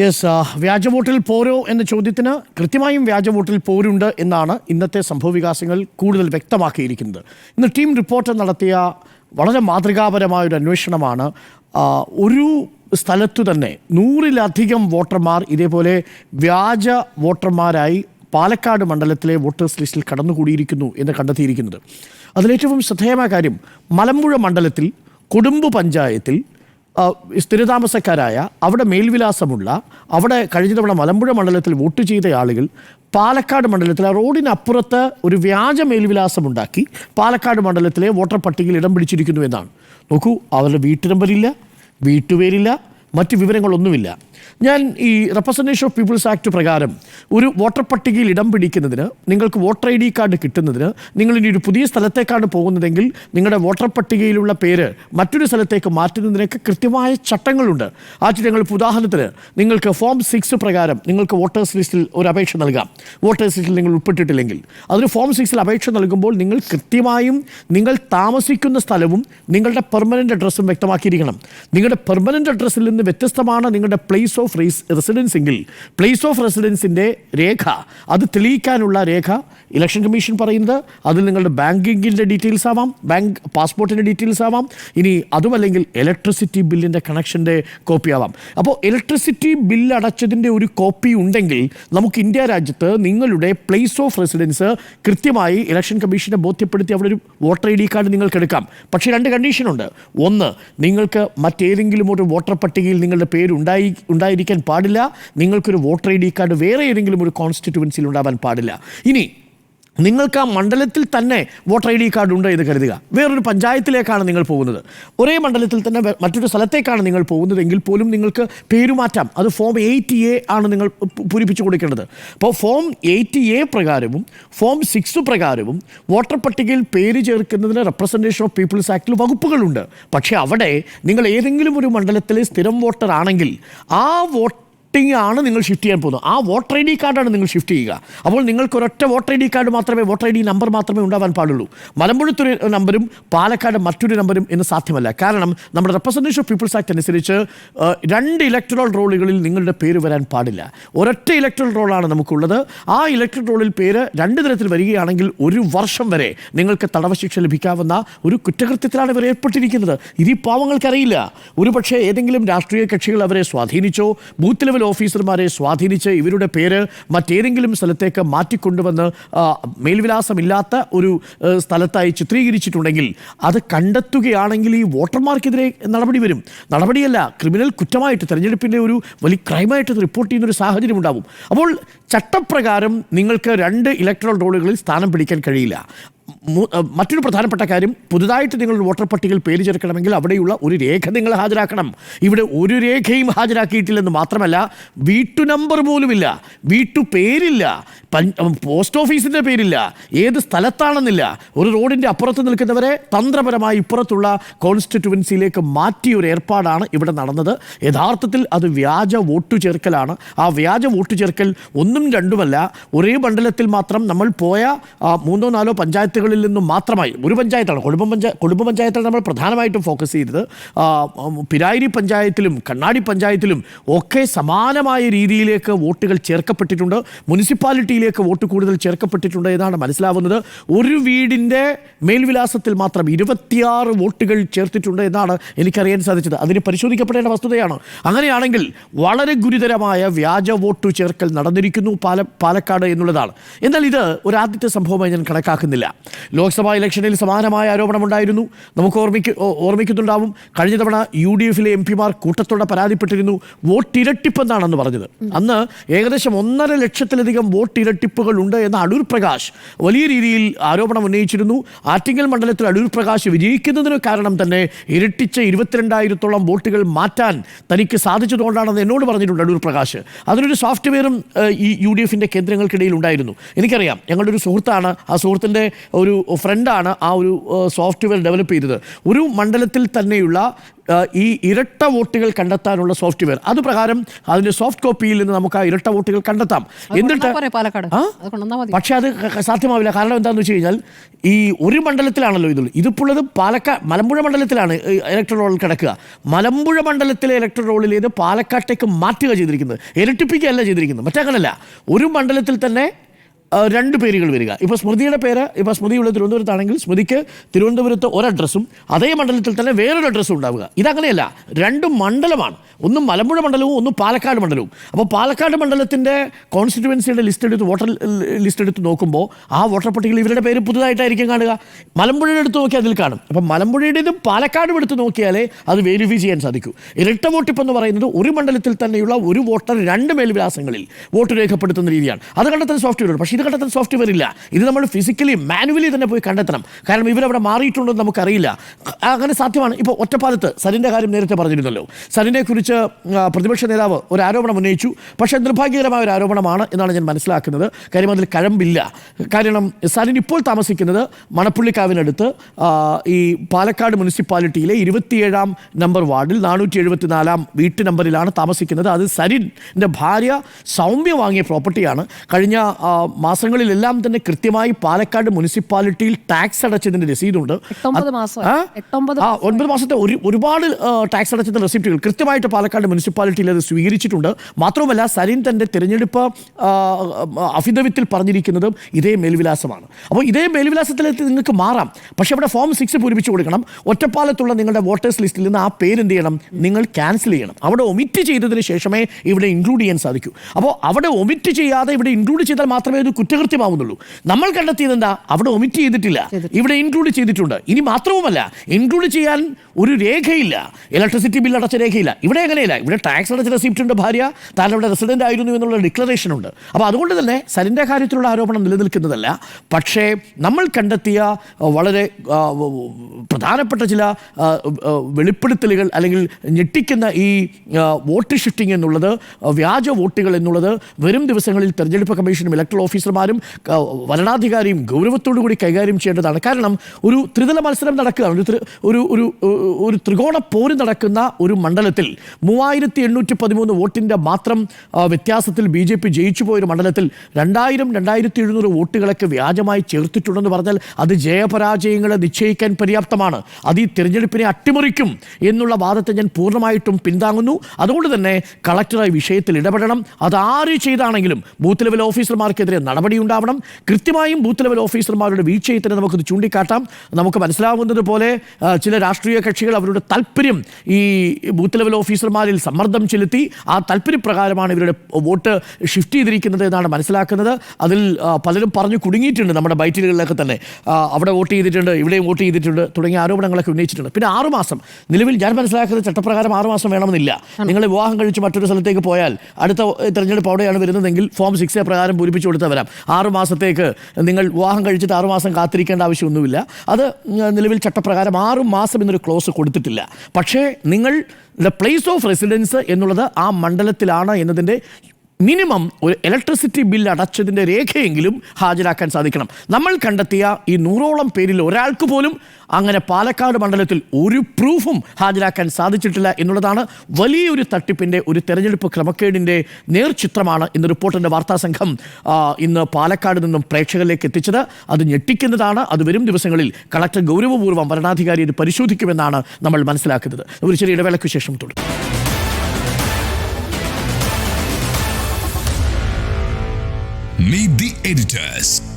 Yes വ്യാജ വോട്ടിൽ പോരോ എന്ന ചോദ്യത്തിന് കൃത്യമായും വ്യാജ വോട്ടിൽ പോരുണ്ട് എന്നാണ് ഇന്നത്തെ സംഭവവികാസങ്ങൾ കൂടുതൽ വ്യക്തമാക്കിയിരിക്കുന്നത്. ഇന്ന് ടീം റിപ്പോർട്ട് നടത്തിയ വളരെ മാതൃകാപരമായ ഒരു അന്വേഷണമാണ്. ഒരു സ്ഥലത്തു തന്നെ നൂറിലധികം വോട്ടർമാർ ഇതേപോലെ വ്യാജ വോട്ടർമാരായി പാലക്കാട് മണ്ഡലത്തിലെ വോട്ടേഴ്സ് ലിസ്റ്റിൽ കടന്നുകൂടിയിരിക്കുന്നു എന്ന് കണ്ടെത്തിയിരിക്കുന്നത്. അതിലേറ്റവും ശ്രദ്ധേയമായ കാര്യം മലമ്പുഴ മണ്ഡലത്തിൽ കൊടുമ്പ് പഞ്ചായത്തിൽ സ്ഥിരതാമസക്കാരായ അവിടെ മേൽവിലാസമുള്ള അവിടെ കഴിഞ്ഞ തവണ മലമ്പുഴ മണ്ഡലത്തിൽ വോട്ട് ചെയ്ത ആളുകൾ പാലക്കാട് മണ്ഡലത്തിൽ ആ റോഡിനപ്പുറത്ത് ഒരു വ്യാജ മേൽവിലാസമുണ്ടാക്കി പാലക്കാട് മണ്ഡലത്തിലെ വോട്ടർ പട്ടികയിൽ ഇടം പിടിച്ചിരിക്കുന്നു എന്നാണ്. നോക്കൂ അവരുടെ വീട്ടു നമ്പറില്ല വീട്ടുപേരില്ല മറ്റ് വിവരങ്ങളൊന്നുമില്ല. ഞാൻ ഈ റെപ്രസെന്റേഷൻ ഓഫ് പീപ്പിൾസ് ആക്ട് പ്രകാരം ഒരു വോട്ടർ പട്ടികയിൽ ഇടം പിടിക്കുന്നതിന് നിങ്ങൾക്ക് വോട്ടർ ഐ ഡി കാർഡ് കിട്ടുന്നതിന് നിങ്ങൾ ഇനി ഒരു പുതിയ സ്ഥലത്തേക്കാണ് പോകുന്നതെങ്കിൽ നിങ്ങളുടെ വോട്ടർ പട്ടികയിലുള്ള പേര് മറ്റൊരു സ്ഥലത്തേക്ക് മാറ്റുന്നതിനൊക്കെ കൃത്യമായ ചട്ടങ്ങളുണ്ട്. ആ ചട്ടങ്ങൾ ഉദാഹരണത്തിന് നിങ്ങൾക്ക് ഫോം സിക്സ് പ്രകാരം നിങ്ങൾക്ക് വോട്ടേഴ്സ് ലിസ്റ്റിൽ ഒരു അപേക്ഷ നൽകാം. വോട്ടേഴ്സ് ലിസ്റ്റിൽ നിങ്ങൾ ഉൾപ്പെട്ടിട്ടില്ലെങ്കിൽ അതിന് ഫോം സിക്സിൽ അപേക്ഷ നൽകുമ്പോൾ നിങ്ങൾ കൃത്യമായും നിങ്ങൾ താമസിക്കുന്ന സ്ഥലവും നിങ്ങളുടെ പെർമനന്റ് അഡ്രസ്സും വ്യക്തമാക്കിയിരിക്കണം. നിങ്ങളുടെ പെർമനന്റ് അഡ്രസ്സിൽ നിന്ന് വ്യത്യസ്തമാണ് നിങ്ങളുടെ പ്ലേസ് ഓഫ് റെസിഡൻസ് എങ്കിൽ. പ്ലേസ് ഓഫ് റെസിഡൻസിന്റെ രേഖ അത് തെളിയിക്കാനുള്ള രേഖ ഇലക്ഷൻ കമ്മീഷൻ പറയുന്നത് അതിൽ നിങ്ങളുടെ ബാങ്കിങ്ങിന്റെ ഡീറ്റെയിൽസ് ആവാം ബാങ്ക് പാസ്പോർട്ടിന്റെ ഡീറ്റെയിൽസ് ആവാം ഇനി അതുമല്ലെങ്കിൽ ഇലക്ട്രിസിറ്റി ബില്ലിന്റെ കണക്ഷന്റെ കോപ്പി ആവാം. അപ്പോൾ ഇലക്ട്രിസിറ്റി ബില്ല് അടച്ചതിന്റെ ഒരു കോപ്പി ഉണ്ടെങ്കിൽ നമുക്ക് ഇന്ത്യ രാജ്യത്ത് നിങ്ങളുടെ പ്ലേസ് ഓഫ് റെസിഡൻസ് കൃത്യമായി ഇലക്ഷൻ കമ്മീഷനെ ബോധ്യപ്പെടുത്തി അവിടെ ഒരു വോട്ടർ ഐ ഡി കാർഡ് നിങ്ങൾക്ക് എടുക്കാം. പക്ഷേ രണ്ട് കണ്ടീഷനുണ്ട് ഒന്ന് നിങ്ങൾക്ക് മറ്റേതെങ്കിലും ഒരു വോട്ടർ പട്ടികയിൽ നിങ്ങളുടെ പേര് ഉണ്ടായി ഉണ്ടായിരിക്കാൻ പാടില്ല. നിങ്ങൾക്കൊരു വോട്ടർ ഐ ഡി കാർഡ് വേറെ ഏതെങ്കിലും ഒരു കോൺസ്റ്റിറ്റ്യുവൻസിയിൽ ഉണ്ടാവാൻ പാടില്ല. ഇനി നിങ്ങൾക്ക് ആ മണ്ഡലത്തിൽ തന്നെ വോട്ടർ ഐ ഡി കാർഡ് ഉണ്ട് എന്ന് കരുതുക. വേറൊരു പഞ്ചായത്തിലേക്കാണ് നിങ്ങൾ പോകുന്നത്. ഒരേ മണ്ഡലത്തിൽ തന്നെ മറ്റൊരു സ്ഥലത്തേക്കാണ് നിങ്ങൾ പോകുന്നതെങ്കിൽ പോലും നിങ്ങൾക്ക് പേരുമാറ്റാം അത് ഫോം എയ്റ്റ് എ ആണ് നിങ്ങൾ പൂരിപ്പിച്ചു കൊടുക്കേണ്ടത്. അപ്പോൾ ഫോം എയ്റ്റ് എ പ്രകാരവും ഫോം സിക്സ് പ്രകാരവും വോട്ടർ പട്ടികയിൽ പേര് ചേർക്കുന്നതിന് റെപ്രസെന്റേഷൻ ഓഫ് പീപ്പിൾസ് ആക്ടിൽ വകുപ്പുകളുണ്ട്. പക്ഷേ അവിടെ നിങ്ങൾ ഏതെങ്കിലും ഒരു മണ്ഡലത്തിലെ സ്ഥിരം വോട്ടർ ആണെങ്കിൽ ആ വോട്ട് വോട്ടിംഗ് ആണ് നിങ്ങൾ ഷിഫ്റ്റ് ചെയ്യാൻ പോകുന്നത്. ആ വോട്ടർ ഐ ഡി കാർഡാണ് നിങ്ങൾ ഷിഫ്റ്റ് ചെയ്യുക. അപ്പോൾ നിങ്ങൾക്ക് ഒരൊറ്റ വോട്ടർ ഐ ഡി കാർഡ് മാത്രമേ വോട്ടർ ഐ ഡി നമ്പർ മാത്രമേ ഉണ്ടാവാൻ പാടുള്ളൂ. മലമ്പുഴത്തൊരു നമ്പരും പാലക്കാട് മറ്റൊരു നമ്പരും എന്ന് സാധ്യമല്ല. കാരണം നമ്മുടെ റെപ്രസെന്റേഷൻ ഓഫ് പീപ്പിൾസ് ആക്ട് അനുസരിച്ച് രണ്ട് ഇലക്ട്രൽ റോളുകളിൽ നിങ്ങളുടെ പേര് വരാൻ പാടില്ല. ഒരൊറ്റ ഇലക്ട്രൽ റോളാണ് നമുക്കുള്ളത്. ആ ഇലക്ട്രൽ റോളിൽ പേര് രണ്ട് തരത്തിൽ വരികയാണെങ്കിൽ ഒരു വർഷം വരെ നിങ്ങൾക്ക് തടവ ശിക്ഷ ലഭിക്കാവുന്ന ഒരു കുറ്റകൃത്യത്തിലാണ് ഇവർ ഏർപ്പെട്ടിരിക്കുന്നത്. ഇത് ഈ പാവങ്ങൾക്കറിയില്ല. ഒരു പക്ഷേ ഏതെങ്കിലും രാഷ്ട്രീയ കക്ഷികൾ അവരെ സ്വാധീനിച്ചോ ബൂത്ത് ലെവൽ ഓഫീസർമാരെ സ്വാധീനിച്ച് ഇവരുടെ പേര് മറ്റേതെങ്കിലും സ്ഥലത്തേക്ക് മാറ്റിക്കൊണ്ടുവന്ന് മേൽവിലാസമില്ലാത്ത ഒരു സ്ഥലത്തായി ചിത്രീകരിച്ചിട്ടുണ്ടെങ്കിൽ അത് കണ്ടെത്തുകയാണെങ്കിൽ ഈ വോട്ടർമാർക്കെതിരെ നടപടി വരും. നടപടിയല്ല ക്രിമിനൽ കുറ്റമായിട്ട് തെരഞ്ഞെടുപ്പിന്റെ ഒരു വലിയ ക്രൈമായിട്ട് റിപ്പോർട്ട് ചെയ്യുന്ന ഒരു സാഹചര്യം ഉണ്ടാവും. അപ്പോൾ ചട്ടപ്രകാരം നിങ്ങൾക്ക് രണ്ട് ഇലക്ട്രൽ റോളുകളിൽ സ്ഥാനം പിടിക്കാൻ കഴിയില്ല. മറ്റൊരു പ്രധാനപ്പെട്ട കാര്യം പുതുതായിട്ട് നിങ്ങൾ വോട്ടർ പട്ടികയിൽ പേര് ചേർക്കണമെങ്കിൽ അവിടെയുള്ള ഒരു രേഖ നിങ്ങൾ ഹാജരാക്കണം. ഇവിടെ ഒരു രേഖയും ഹാജരാക്കിയിട്ടില്ലെന്ന് മാത്രമല്ല വീട്ടു നമ്പർ പോലുമില്ല വീട്ടു പേരില്ല പോസ്റ്റ് ഓഫീസിന്റെ പേരില്ല ഏത് സ്ഥലത്താണെന്നില്ല. ഒരു റോഡിന്റെ അപ്പുറത്ത് നിൽക്കുന്നവരെ തന്ത്രപരമായി ഇപ്പുറത്തുള്ള കോൺസ്റ്റിറ്റ്യുവൻസിയിലേക്ക് മാറ്റിയ ഒരു ഏർപ്പാടാണ് ഇവിടെ നടന്നത്. യഥാർത്ഥത്തിൽ അത് വ്യാജ വോട്ടു ചേർക്കലാണ്. ആ വ്യാജ വോട്ടു ചേർക്കൽ ഒന്നും രണ്ടുമല്ല ഒരേ മണ്ഡലത്തിൽ മാത്രം നമ്മൾ പോയ മൂന്നോ നാലോ പഞ്ചായത്തുകളിൽ നിന്നും മാത്രമായി ഒരു പഞ്ചായത്താണ്. കുടുംബ പഞ്ചായത്ത് കുടുംബ പഞ്ചായത്താണ് നമ്മൾ പ്രധാനമായിട്ടും ഫോക്കസ് ചെയ്തത്. പിരായിരി പഞ്ചായത്തിലും കണ്ണാടി പഞ്ചായത്തിലും ഒക്കെ സമാനമായ രീതിയിലേക്ക് വോട്ടുകൾ ചേർക്കപ്പെട്ടിട്ടുണ്ട്. മുനിസിപ്പാലിറ്റിയിലേക്ക് വോട്ട് കൂടുതൽ ചേർക്കപ്പെട്ടിട്ടുണ്ട് എന്നാണ് മനസ്സിലാവുന്നത്. ഒരു വീടിന്റെ മേൽവിലാസത്തിൽ മാത്രം ഇരുപത്തിയാറ് വോട്ടുകൾ ചേർത്തിട്ടുണ്ട് എന്നാണ് എനിക്കറിയാൻ സാധിച്ചത്. അതിന് പരിശോധിക്കപ്പെടേണ്ട വസ്തുതയാണ്. അങ്ങനെയാണെങ്കിൽ വളരെ ഗുരുതരമായ വ്യാജ വോട്ട് ചേർക്കൽ നടന്നിരിക്കുന്നു പാല പാലക്കാട് എന്നുള്ളതാണ്. എന്നാൽ ഇത് ഒരു ആദ്യത്തെ സംഭവമായി ഞാൻ കണക്കാക്കുന്നില്ല. ലോക്സഭാ ഇലക്ഷനിൽ സമാനമായ ആരോപണമുണ്ടായിരുന്നു. നമുക്ക് ഓർമ്മിക്ക ഓർമ്മിക്കുന്നുണ്ടാവും. കഴിഞ്ഞ തവണ യു ഡി എഫിലെ എം പിമാർ കൂട്ടത്തോടെ പരാതിപ്പെട്ടിരുന്നു വോട്ട് ഇരട്ടിപ്പെന്നാണെന്ന് പറഞ്ഞത്. അന്ന് ഏകദേശം ഒന്നര ലക്ഷത്തിലധികം വോട്ട് ഇരട്ടിപ്പുകൾ ഉണ്ട് എന്ന അടൂർ പ്രകാശ് വലിയ രീതിയിൽ ആരോപണം ഉന്നയിച്ചിരുന്നു. ആറ്റിങ്ങൽ മണ്ഡലത്തിൽ അടൂർ പ്രകാശ് വിജയിക്കുന്നതിന് കാരണം തന്നെ ഇരട്ടിച്ച ഇരുപത്തിരണ്ടായിരത്തോളം വോട്ടുകൾ മാറ്റാൻ തനിക്ക് സാധിച്ചതുകൊണ്ടാണെന്ന് എന്നോട് പറഞ്ഞിട്ടുണ്ട് അടൂർ പ്രകാശ്. അതിനൊരു സോഫ്റ്റ്വെയറും ഈ യു ഡി എഫിന്റെ കേന്ദ്രങ്ങൾക്കിടയിൽ ഉണ്ടായിരുന്നു. എനിക്കറിയാം ഞങ്ങളുടെ ഒരു സുഹൃത്താണ്. ആ സുഹൃത്തിന്റെ ഒരു ഫ്രണ്ടാണ് ആ ഒരു സോഫ്റ്റ്വെയർ ഡെവലപ്പ് ചെയ്തത്. ഒരു മണ്ഡലത്തിൽ തന്നെയുള്ള ഈ ഇരട്ട വോട്ടുകൾ കണ്ടെത്താനുള്ള സോഫ്റ്റ്വെയർ. അത് പ്രകാരം അതിന്റെ സോഫ്റ്റ് കോപ്പിയിൽ നിന്ന് നമുക്ക് ആ ഇരട്ട വോട്ടുകൾ കണ്ടെത്താം. എന്നിട്ട് പക്ഷെ അത് സാധ്യമാവില്ല. കാരണം എന്താണെന്ന് വെച്ച് കഴിഞ്ഞാൽ ഈ ഒരു മണ്ഡലത്തിലാണല്ലോ ഇതുള്ളൂ. ഇതിപ്പോൾ ഉള്ളത് പാലക്കാട് മലമ്പുഴ മണ്ഡലത്തിലാണ് ഇലക്ട്രൽ റോൾ കിടക്കുക. മലമ്പുഴ മണ്ഡലത്തിലെ ഇലക്ട്രൽ റോളിലേത് പാലക്കാട്ടേക്ക് മാറ്റുക ചെയ്തിരിക്കുന്നത്. ഇരട്ടിപ്പിക്കുകയല്ല ചെയ്തിരിക്കുന്നത്. മറ്റേ അങ്ങനല്ല ഒരു മണ്ഡലത്തിൽ തന്നെ രണ്ട് പേരുകൾ വരിക. ഇപ്പോൾ സ്മൃതിയുടെ പേര് ഇപ്പോൾ സ്മൃതിയുള്ള തിരുവനന്തപുരത്താണെങ്കിൽ സ്മൃതിക്ക് തിരുവനന്തപുരത്ത് ഒരു അഡ്രസ്സും അതേ മണ്ഡലത്തിൽ തന്നെ വേറൊരു അഡ്രസ്സും ഉണ്ടാവുക. ഇതങ്ങനെയല്ല രണ്ട് മണ്ഡലമാണ്. ഒന്ന് മലമ്പുഴ മണ്ഡലവും ഒന്ന് പാലക്കാട് മണ്ഡലവും. അപ്പോൾ പാലക്കാട് മണ്ഡലത്തിന്റെ കോൺസ്റ്റിറ്റുവൻസിയുടെ ലിസ്റ്റ് എടുത്ത് വോട്ടർ ലിസ്റ്റ് എടുത്ത് നോക്കുമ്പോൾ ആ വോട്ടർ പട്ടികയിൽ ഇവരുടെ പേര് പുതുതായിട്ടായിരിക്കും കാണുക. മലമ്പുഴയുടെ എടുത്ത് നോക്കിയാൽ അതിൽ കാണും. അപ്പോൾ മലമ്പുഴയുടേതും പാലക്കാടും എടുത്ത് നോക്കിയാലേ അത് വെരിഫൈ ചെയ്യാൻ സാധിക്കൂ. ഇരട്ട വോട്ടിപ്പ് എന്ന് പറയുന്നത് ഒരു മണ്ഡലത്തിൽ തന്നെയുള്ള ഒരു വോട്ടർ രണ്ട് മേൽവിലാസങ്ങളിൽ വോട്ട് രേഖപ്പെടുത്തുന്ന രീതിയാണ്. അത് കണ്ടെത്താൻ സോഫ്റ്റ്വെയർ പക്ഷേ കണ്ടെത്താൻ സോഫ്റ്റ്വെയർ ഇല്ല. ഇത് നമ്മൾ ഫിസിക്കലി മാനുവലി തന്നെ പോയി കണ്ടെത്തണം. കാരണം ഇവരവിടെ മാറിയിട്ടുണ്ടെന്ന് നമുക്കറിയില്ല. അങ്ങനെ സാധ്യമാണ്. ഇപ്പോൾ ഒറ്റപ്പാലത്ത് സരിന്റെ കാര്യം നേരത്തെ പറഞ്ഞിരുന്നല്ലോ. സരിനെ കുറിച്ച് പ്രതിപക്ഷ നേതാവ് ഒരു ആരോപണം ഉന്നയിച്ചു. പക്ഷേ നിർഭാഗ്യകരമായ ഒരു ആരോപണമാണ് എന്നാണ് ഞാൻ മനസ്സിലാക്കുന്നത്. കാര്യം അതിൽ കഴമ്പില്ല. കാരണം സരിൻ ഇപ്പോൾ താമസിക്കുന്നത് മണപ്പുള്ളിക്കാവിനടുത്ത് ഈ പാലക്കാട് മുനിസിപ്പാലിറ്റിയിലെ ഇരുപത്തിയേഴാം നമ്പർ വാർഡിൽ നാനൂറ്റി എഴുപത്തിനാലാം വീട്ടു നമ്പറിലാണ് താമസിക്കുന്നത്. അത് സരിന്റെ ഭാര്യ സൗമ്യ വാങ്ങിയ പ്രോപ്പർട്ടിയാണ്. കഴിഞ്ഞ മാസങ്ങളിലെല്ലാം തന്നെ കൃത്യമായി പാലക്കാട് മുനിസിപ്പാലിറ്റിയിൽ ടാക്സ് അടച്ചതിന്റെ രസീതുണ്ട്. ഒൻപത് മാസത്തെ ഒരു ഒരുപാട് ടാക്സ് അടച്ചതിന്റെ റെസിപ്റ്റുകൾ കൃത്യമായിട്ട് പാലക്കാട് മുനിസിപ്പാലിറ്റിയിൽ അത് സ്വീകരിച്ചിട്ടുണ്ട്. മാത്രവുമല്ല സലീം തന്റെ തിരഞ്ഞെടുപ്പ് അഫിതവിത്തിൽ അഫിദവിത്തിൽ പറഞ്ഞിരിക്കുന്നതും ഇതേ മേൽവിലാസമാണ്. അപ്പോൾ ഇതേ മേൽവിലാസത്തിലേക്ക് നിങ്ങൾക്ക് മാറാം. പക്ഷേ അവിടെ ഫോം സിക്സ് പൂരിപ്പിച്ചു കൊടുക്കണം. ഒറ്റപ്പാലത്തുള്ള നിങ്ങളുടെ വോട്ടേഴ്സ് ലിസ്റ്റിൽ നിന്ന് ആ പേര് എന്ത് ചെയ്യണം? നിങ്ങൾ ക്യാൻസൽ ചെയ്യണം. അവിടെ ഒമിറ്റ് ചെയ്തതിന് ശേഷമേ ഇവിടെ ഇൻക്ലൂഡ് ചെയ്യാൻ സാധിക്കൂ. അപ്പോൾ അവിടെ ഒമിറ്റ് ചെയ്യാതെ ഇവിടെ ഇൻക്ലൂഡ് ചെയ്താൽ മാത്രമേ അത് കുറ്റകൃത്യമാവുന്നുള്ളൂ. നമ്മൾ കണ്ടെത്തിയത് എന്താ? അവിടെ ഒമിറ്റ് ചെയ്തിട്ടില്ല. ഇവിടെ ഇൻക്ലൂഡ് ചെയ്തിട്ടുണ്ട്. ഇനി മാത്രവുമല്ല ഇൻക്ലൂഡ് ചെയ്യാൻ ഒരു രേഖയില്ല. ഇലക്ട്രിസിറ്റി ബിൽ അടച്ച രേഖയില്ല. ഇവിടെ എങ്ങനെയല്ല ഇവിടെ ടാക്സ് അടച്ച റെസിപ്റ്റ് ഉണ്ട് ഭാര്യ. താൻ അവിടെ റെസിഡന്റ് ആയിരുന്നു എന്നുള്ള ഡിക്ലറേഷൻ ഉണ്ട്. അപ്പോൾ അതുകൊണ്ട് തന്നെ സരിന്റെ കാര്യത്തിലുള്ള ആരോപണം നിലനിൽക്കുന്നതല്ല. പക്ഷേ നമ്മൾ കണ്ടെത്തിയ വളരെ പ്രധാനപ്പെട്ട ചില വെളിപ്പെടുത്തലുകൾ അല്ലെങ്കിൽ ഞെട്ടിക്കുന്ന ഈ വോട്ട് ഷിഫ്റ്റിംഗ് എന്നുള്ളത് വ്യാജ വോട്ടുകൾ എന്നുള്ളത് വരും ദിവസങ്ങളിൽ തെരഞ്ഞെടുപ്പ് കമ്മീഷനും ഇലക്ട്രൽ ഓഫീസർമാരും ക- വരണാധികാരിയും ഗൗരവത്തോടു കൂടി കൈകാര്യം ചെയ്യേണ്ടതാണ്. കാരണം ഒരു ത്രിതല മത്സരം നടക്കുകയാണ്. ഒരു ഒരു ഒരു ഒരു ത്രികോണ പോര് നടക്കുന്ന ഒരു മണ്ഡലത്തിൽ മൂവായിരത്തി എണ്ണൂറ്റി പതിമൂന്ന് വോട്ടിന്റെ മാത്രം വ്യത്യാസത്തിൽ ബി ജെ പി ജയിച്ചു പോയൊരു മണ്ഡലത്തിൽ രണ്ടായിരം രണ്ടായിരത്തി എഴുന്നൂറ് വോട്ടുകളൊക്കെ വ്യാജമായി ചേർത്തിട്ടുണ്ടെന്ന് പറഞ്ഞാൽ അത് ജയപരാജയങ്ങളെ നിശ്ചയിക്കാൻ പര്യാപ്തമാണ്. അത് ഈ തിരഞ്ഞെടുപ്പിനെ അട്ടിമറിക്കും എന്നുള്ള വാദത്തെ ഞാൻ പൂർണമായിട്ടും പിന്താങ്ങുന്നു. അതുകൊണ്ട് തന്നെ കളക്ടറായി വിഷയത്തിൽ ഇടപെടണം. അത് ആര് ചെയ്താണെങ്കിലും ബൂത്ത് ലെവൽ ഓഫീസർമാർക്കെതിരെ നടപടി ഉണ്ടാവണം കൃത്യമായും ബൂത്ത് ലെവൽ ഓഫീസർമാരുടെ വീഴ്ചയെ തന്നെ നമുക്കത് ചൂണ്ടിക്കാട്ടാം. നമുക്ക് മനസ്സിലാവുന്നത് പോലെ ചില രാഷ്ട്രീയ കക്ഷികൾ അവരുടെ താല്പര്യം ഈ ബൂത്ത് ലെവൽ ഓഫീസർമാരിൽ സമ്മർദ്ദം ചെലുത്തി ആ താല്പര്യപ്രകാരമാണ് ഇവരുടെ വോട്ട് ഷിഫ്റ്റ് ചെയ്തിരിക്കുന്നത് എന്നാണ് മനസ്സിലാക്കുന്നത്. അതിൽ പലരും പറഞ്ഞു കുടുങ്ങിയിട്ടുണ്ട് നമ്മുടെ ബൈറ്റിലുകളിലൊക്കെ തന്നെ. അവിടെ വോട്ട് ചെയ്തിട്ടുണ്ട് ഇവിടെയും വോട്ട് ചെയ്തിട്ടുണ്ട് തുടങ്ങിയ ആരോപണങ്ങളൊക്കെ ഉന്നയിച്ചിട്ടുണ്ട്. പിന്നെ ആറുമാസം നിലവിൽ ഞാൻ മനസ്സിലാക്കുന്നത് ചട്ടപ്രകാരം ആറുമാസം വേണമെന്നില്ല. നിങ്ങൾ വിവാഹം കഴിച്ച് മറ്റൊരു സ്ഥലത്തേക്ക് പോയാൽ അടുത്ത തിരഞ്ഞെടുപ്പ് അവിടെയാണ് വരുന്നതെങ്കിൽ ഫോം സിക്സ് എ പ്രകാരം പൂരിപ്പിച്ചു കൊടുത്താൽ വരാം ആറ് മാസത്തേക്ക് നിങ്ങൾ വിവാഹം കഴിച്ചിട്ട് ആറ് മാസം കാത്തിരിക്കേണ്ട ആവശ്യമൊന്നുമില്ല. അത് നിലവിൽ ചട്ടപ്രകാരം ആറ് മാസം എന്നൊരു ക്ലോസ് കൊടുത്തിട്ടില്ല. പക്ഷേ നിങ്ങൾ ദ പ്ലേസ് ഓഫ് റെസിഡൻസ് എന്നുള്ളത് ആ മണ്ഡലത്തിലാണ് എന്നതിന്റെ മിനിമം ഒരു ഇലക്ട്രിസിറ്റി ബിൽ അടച്ചതിന്റെ രേഖയെങ്കിലും ഹാജരാക്കാൻ സാധിക്കണം. നമ്മൾ കണ്ടെത്തിയ ഈ നൂറോളം പേരിൽ ഒരാൾക്ക് പോലും അങ്ങനെ പാലക്കാട് മണ്ഡലത്തിൽ ഒരു പ്രൂഫും ഹാജരാക്കാൻ സാധിച്ചിട്ടില്ല എന്നുള്ളതാണ് വലിയൊരു തട്ടിപ്പിന്റെ ഒരു തെരഞ്ഞെടുപ്പ് ക്രമക്കേടിന്റെ നേർചിത്രമാണ് ഇന്ന് റിപ്പോർട്ടിന്റെ വാർത്താ സംഘം ഇന്ന് പാലക്കാട് നിന്നും പ്രേക്ഷകരിലേക്ക് എത്തിച്ചത്. അത് ഞെട്ടിക്കുന്നതാണ്. അത് വരും ദിവസങ്ങളിൽ കളക്ടർ ഗൗരവപൂർവം വരണാധികാരി ഇത് പരിശോധിക്കുമെന്നാണ് നമ്മൾ മനസ്സിലാക്കുന്നത്. ഒരു ചെറിയ ഇടവേളയ്ക്ക് ശേഷം തുടരും. Editors.